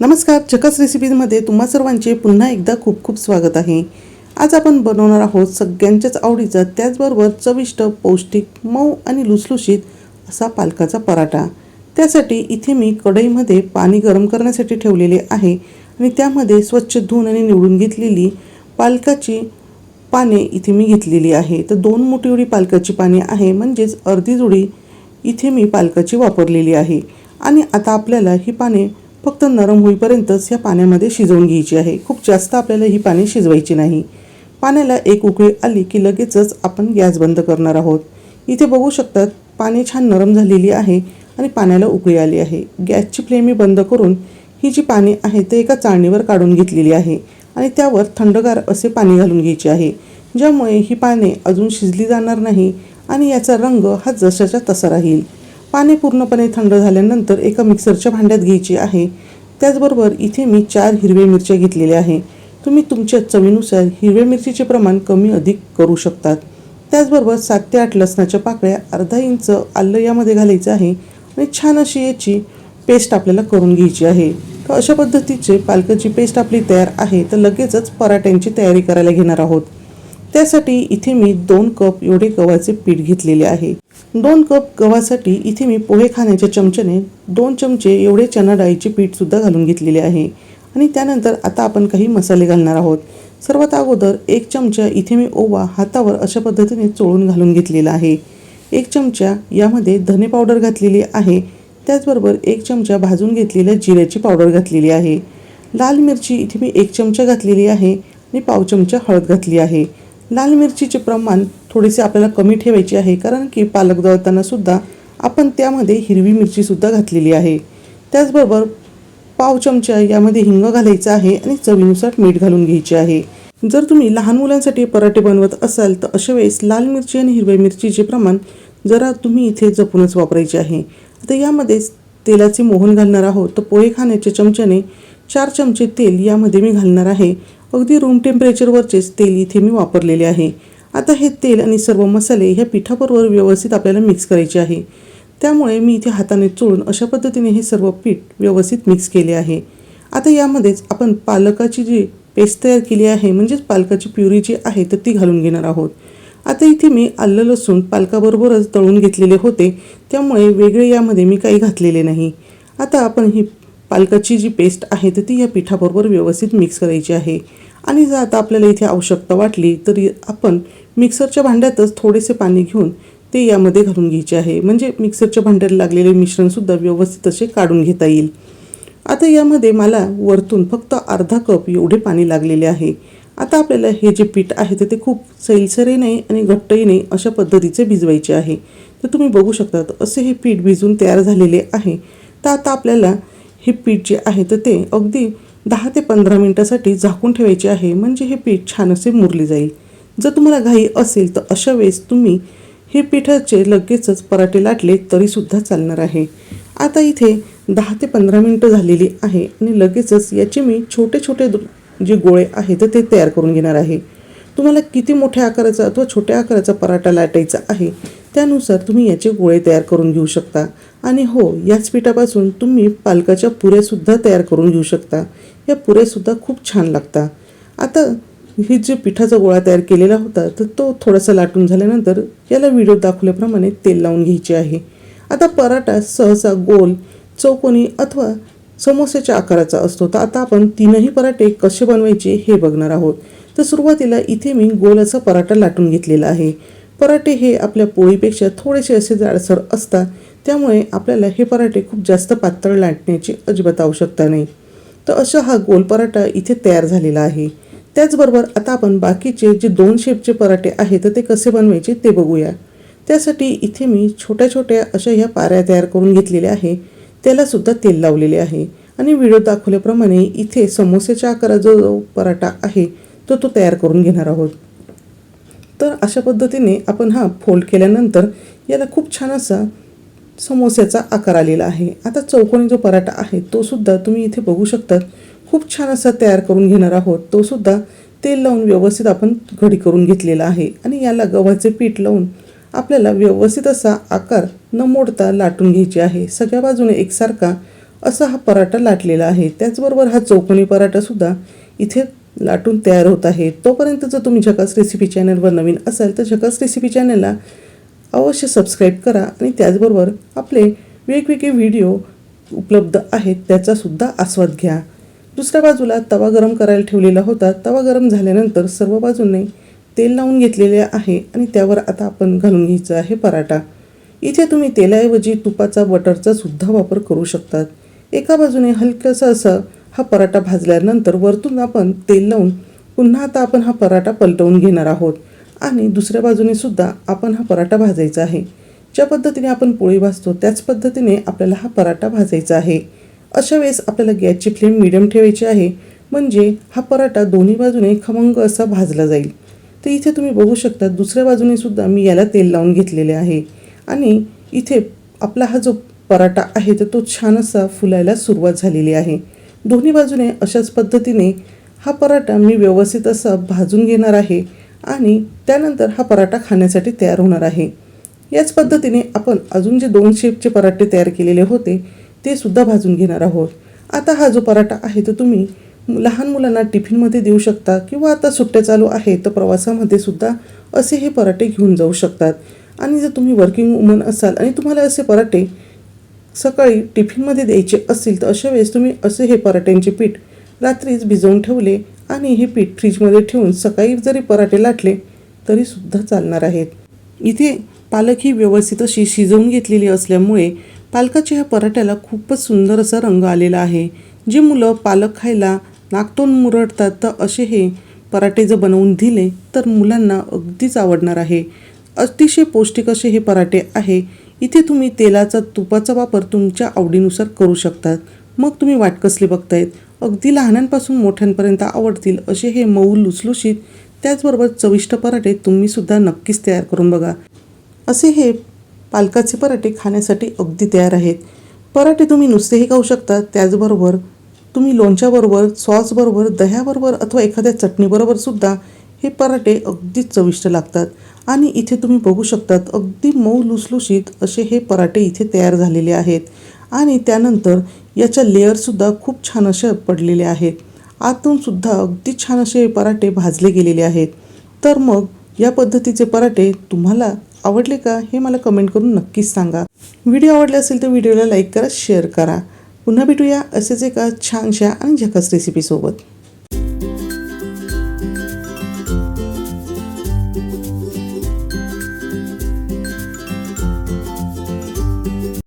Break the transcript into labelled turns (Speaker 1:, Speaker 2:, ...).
Speaker 1: नमस्कार चकस रेसिपीजमध्ये तुम्हा सर्वांचे पुन्हा एकदा खूप खूप स्वागत आहे. आज आपण बनवणार आहोत सगळ्यांच्याच आवडीचा त्याचबरोबर चविष्ट पौष्टिक मऊ आणि लुसलुशीत असा पालकाचा पराठा. त्यासाठी इथे मी कढईमध्ये पाणी गरम करण्यासाठी ठेवलेले आहे आणि त्यामध्ये स्वच्छ धुवून आणि निवडून घेतलेली पालकाची पाने इथे मी घेतलेली आहे. तर दोन मोठी एवढी पालकाची पाने आहे म्हणजेच अर्धी जुडी इथे मी पालकाची वापरलेली आहे. आणि आता आपल्याला ही पाने फक्त नरम होईपर्यंतच ह्या पाण्यामध्ये शिजवून घ्यायची आहे. खूप जास्त आपल्याला ही पाने शिजवायची नाही. पाण्याला एक उकळी आली की लगेचच आपण गॅस बंद करणार आहोत. इथे बघू शकतात पाणी छान नरम झालेली आहे आणि पाण्याला उकळी आली आहे. गॅसची फ्लेम मी बंद करून ही जी पाणी आहे ते एका चाळणीवर काढून घेतलेली आहे आणि त्यावर थंडगार असे पाणी घालून घ्यायचे आहे. ज्यामुळे ही पाने अजून शिजली जाणार नाही आणि याचा रंग हा जशाचा तसा राहील. पाने पूर्णपणे थंड झाल्यानंतर एका मिक्सरच्या भांड्यात घ्यायची आहे. त्याचबरोबर इथे मी चार हिरव्या मिरच्या घेतलेल्या आहे. तुम्ही तुमच्या चवीनुसार हिरव्या मिरचीचे प्रमाण कमी अधिक करू शकतात. त्याचबरोबर सात ते आठ लसणाच्या पाकळ्या अर्धा इंच आलं यामध्ये घालायचं आहे आणि छान अशी याची पेस्ट आपल्याला करून घ्यायची आहे. तर अशा पद्धतीचे पालकाची पेस्ट आपली तयार आहे तर लगेचच पराठ्यांची तयारी करायला घेणार आहोत. त्यासाठी इथे मी दोन कप एवढे गव्हाचे पीठ घेतलेले आहे. दोन कप गव्हासाठी इथे मी पोहे खाण्याच्या चमच्याने दोन चमचे एवढे चना डाळीचे पीठसुद्धा घालून घेतलेले आहे. आणि त्यानंतर आता आपण काही मसाले घालणार आहोत. सर्वात अगोदर एक चमचा इथे मी ओवा हातावर अशा पद्धतीने चोळून घालून घेतलेला आहे. एक चमचा यामध्ये धने पावडर घातलेली आहे. त्याचबरोबर एक चमचा भाजून घेतलेल्या जिऱ्याची पावडर घातलेली आहे. लाल मिरची इथे मी एक चमचा घातलेली आहे आणि पाव चमचा हळद घातली आहे. लाल मिरचीचे प्रमाण थोडेसे आपल्याला कमी ठेवायचे आहे कारण की पालक दळताना सुद्धा आपण त्यामध्ये हिरवी मिरचीसुद्धा घातलेली आहे. त्याचबरोबर पाव चमचा यामध्ये हिंग घालायचा आहे आणि चवीनुसार मीठ घालून घ्यायचे आहे. जर तुम्ही लहान मुलांसाठी पराठे बनवत असाल तर अशा वेळेस लाल मिरची आणि हिरव्या मिरचीचे प्रमाण जरा तुम्ही इथे जपूनच वापरायचे आहे. आता यामध्येच तेलाचे मोहन घालणार आहोत. तर पोहे खाण्याच्या चमच्याने चार चमचे तेल यामध्ये मी घालणार आहे. अगदी रूम टेम्परेचरवरचेच तेल इथे मी वापरलेले आहे. आता हे तेल आणि सर्व मसाले ह्या पिठाबरोबर व्यवस्थित आपल्याला मिक्स करायचे आहे. त्यामुळे मी इथे हाताने चोळून अशा पद्धतीने हे सर्व पीठ व्यवस्थित मिक्स केले आहे. आता यामध्येच आपण पालकाची जी पेस्ट तयार केली आहे म्हणजेच पालकाची प्युरी जी आहे तर ती घालून घेणार आहोत. आता इथे मी आलं लसूण पालकाबरोबरच तळून घेतलेले होते. त्यामुळे वेगळे यामध्ये मी काही घातलेले नाही. आता आपण ही पालकाची जी पेस्ट आहे तर ती या पिठाबरोबर व्यवस्थित मिक्स करायची आहे. आणि जर आता आपल्याला इथे आवश्यकता वाटली तरी आपण मिक्सरच्या भांड्यातच थोडेसे पाणी घेऊन ते यामध्ये घालून घ्यायचे आहे. म्हणजे मिक्सरच्या भांड्याला लागलेले मिश्रणसुद्धा व्यवस्थित असे काढून घेता येईल. आता यामध्ये मला वरतून फक्त अर्धा कप एवढे पाणी लागलेले आहे. आता आपल्याला हे जे पीठ आहे तर ते खूप सैलसरही नाही आणि घट्टही नाही अशा पद्धतीचे भिजवायचे आहे. तर तुम्ही बघू शकतात असे हे पीठ भिजून तयार झालेले आहे. तर आता आपल्याला हे पीठ जे आहे तर ते अगदी दहा ते पंधरा मिनटासाठी झाकून ठेवायचे आहे. म्हणजे हे पीठ छान असे मुरले जाईल. जर तुम्हाला घाई असेल तर अशा वेळेस तुम्ही हे पिठाचे लगेचच पराठे लाटले तरीसुद्धा चालणार आहे. आता इथे दहा ते पंधरा मिनटं झालेली आहे आणि लगेचच याचे मी छोटे छोटे जे गोळे आहेत ते तयार करून घेणार आहे. तुम्हाला किती मोठ्या आकाराचा अथवा छोट्या आकाराचा पराठा लाटायचा आहे त्यानुसार तुम्ही याचे गोळे तयार करून घेऊ शकता. आणि हो याच पिठापासून तुम्ही पालकाच्या पुऱ्यासुद्धा तयार करून घेऊ शकता. या पुऱ्यासुद्धा खूप छान लागतात आता हे जे पिठाचा गोळा तयार केलेला होता तर तो थोडासा लाटून झाल्यानंतर याला व्हिडिओ दाखवल्याप्रमाणे तेल लावून घ्यायचे आहे. आता पराठा सहसा गोल चौकोनी अथवा समोस्याच्या आकाराचा असतो. तर आता आपण तीनही पराठे कसे बनवायचे हे बघणार आहोत. तर सुरुवातीला इथे मी गोल असा पराठा लाटून घेतलेला आहे. पराठे हे आपल्या पोळीपेक्षा थोडेसे असे जाडसर असतात त्यामुळे आपल्याला हे पराठे खूप जास्त पातळ लाटण्याची अजिबात आवश्यकता नाही. तर असा हा गोल पराठा इथे तयार झालेला आहे. त्याचबरोबर आता आपण बाकीचे जे दोन शेपचे पराठे आहेत तर ते कसे बनवायचे ते बघूया. त्यासाठी इथे मी छोट्या छोट्या अशा ह्या पाऱ्या तयार करून घेतलेल्या आहे. त्यालासुद्धा तेल लावलेले आहे. आणि व्हिडिओ दाखवल्याप्रमाणे इथे समोस्याच्या आकाराचा जो पराठा आहे तो तो तयार करून घेणार आहोत. तर अशा पद्धतीने आपण हा फोल्ड केल्यानंतर याला खूप छान असा समोस्याचा आकार आलेला आहे. आता चौकोनी जो पराठा आहे तो सुद्धा तुम्ही इथे बघू शकतात खूप छान असा तयार करून घेणार आहोत. तो सुद्धा तेल लावून व्यवस्थित आपण घडी करून घेतलेला आहे. आणि याला गव्हाचे पीठ लावून आपल्याला व्यवस्थित असा आकार न मोडता लाटून घ्यायचे आहे. सगळ्या बाजूने एकसारखा असा हा पराठा लाटलेला आहे. त्याचबरोबर हा चौकोनी पराठासुद्धा इथे लाटून तयार होत आहे. तोपर्यंत जर तुम्ही झकास रेसिपी चॅनलवर नवीन असाल तर झकास रेसिपी चॅनलला अवश्य सबस्क्राईब करा आणि त्याचबरोबर आपले वेगवेगळे व्हिडिओ उपलब्ध आहेत त्याचासुद्धा आस्वाद घ्या. दुसऱ्या बाजूला तवा गरम करायला ठेवलेला होता. तवा गरम झाल्यानंतर सर्व बाजूने तेल लावून घेतलेले आहे आणि त्यावर आता आपण घालून घ्यायचं आहे पराठा. इथे तुम्ही तेलाऐवजी तुपाचा बटरचा सुद्धा वापर करू शकतात. एका बाजूने हलकंसं असं हा पराठा भाजल्यानंतर वरतून आपण तेल लावून पुन्हा आता आपण हा पराठा पलटवून घेणार आहोत. आणि दुसऱ्या बाजूने सुद्धा आपण हा पराठा भाजायचा आहे. ज्या पद्धतीने आपण पोळी भाजतो त्याच पद्धतीने आपल्याला हा पराठा भाजायचा आहे. अशा वेळेस आपल्याला गॅसची फ्लेम मिडियम ठेवायची आहे. म्हणजे हा पराठा दोन्ही बाजूने खमंग असा भाजला जाईल. तर इथे तुम्ही बघू शकता दुसऱ्या बाजूने सुद्धा मी याला तेल लावून घेतलेले आहे. आणि इथे आपला हा जो पराठा आहे तर तो छान असा फुलायला सुरुवात झालेली आहे. दोन्ही बाजूने अशाच पद्धतीने हा पराठा मी व्यवस्थित असा भाजून घेणार आहे. आणि त्यानंतर हा पराठा खाण्यासाठी तयार होणार आहे. याच पद्धतीने आपण अजून जे दोन शेपचे पराठे तयार केलेले होते ते सुद्धा भाजून घेणार आहोत. आता हा जो पराठा आहे तो तुम्ही लहान मुलांना टिफिनमध्ये देऊ शकता किंवा आता सुट्ट्या चालू आहे तर प्रवासामध्ये सुद्धा असे हे पराठे घेऊन जाऊ शकतात. आणि जर तुम्ही वर्किंग वुमन असाल आणि तुम्हाला असे पराठे सकाळी टिफिनमध्ये द्यायचे असतील तर अशा वेळेस तुम्ही असे हे पराठ्यांचे पीठ रात्रीच भिजवून ठेवले आणि हे पीठ फ्रीजमध्ये ठेवून सकाळी जरी पराठे लाटले तरी सुद्धा चालणार आहेत. इथे पालक ही व्यवस्थित अशी शिजवून घेतलेली असल्यामुळे पालकाच्या ह्या पराठ्याला खूपच सुंदर असा रंग आलेला आहे. जी मुलं पालक खायला नागतोंड मुरडतात तर असे हे पराठे जर बनवून दिले तर मुलांना अगदीच आवडणार आहे. अतिशय पौष्टिक असे हे पराठे आहे. इथे तुम्ही तेलाचा तुपाचा वापर तुमच्या आवडीनुसार करू शकतात. मग तुम्ही वाटकसले बघतायत? अगदी लहानांपासून मोठ्यांपर्यंत आवडतील असे हे मऊ लुसलुशीत त्याचबरोबर चविष्ट पराठे तुम्हीसुद्धा नक्कीच तयार करून बघा. असे हे पालकाचे पराठे खाण्यासाठी अगदी तयार आहेत. पराठे तुम्ही नुसतेही खाऊ शकता त्याचबरोबर तुम्ही लोणच्याबरोबर सॉसबरोबर दह्याबरोबर अथवा एखाद्या चटणीबरोबर सुद्धा हे पराठे अगदीच चविष्ट लागतात. आणि इथे तुम्ही बघू शकतात अगदी मऊ लुसलुशीत असे हे पराठे इथे तयार झालेले आहेत. आणि त्यानंतर याच्या लेअरसुद्धा खूप छान असे पडलेले आहेत. आतून सुद्धा अगदी छान असे पराठे भाजले गेलेले आहेत. तर मग या पद्धतीचे पराठे तुम्हाला आवडले का हे मला कमेंट करून नक्कीच सांगा. व्हिडिओ आवडले असेल तर व्हिडिओला लाईक करा शेअर करा. पुन्हा भेटूया असेच एका छानशा आणि झकास रेसिपीसोबत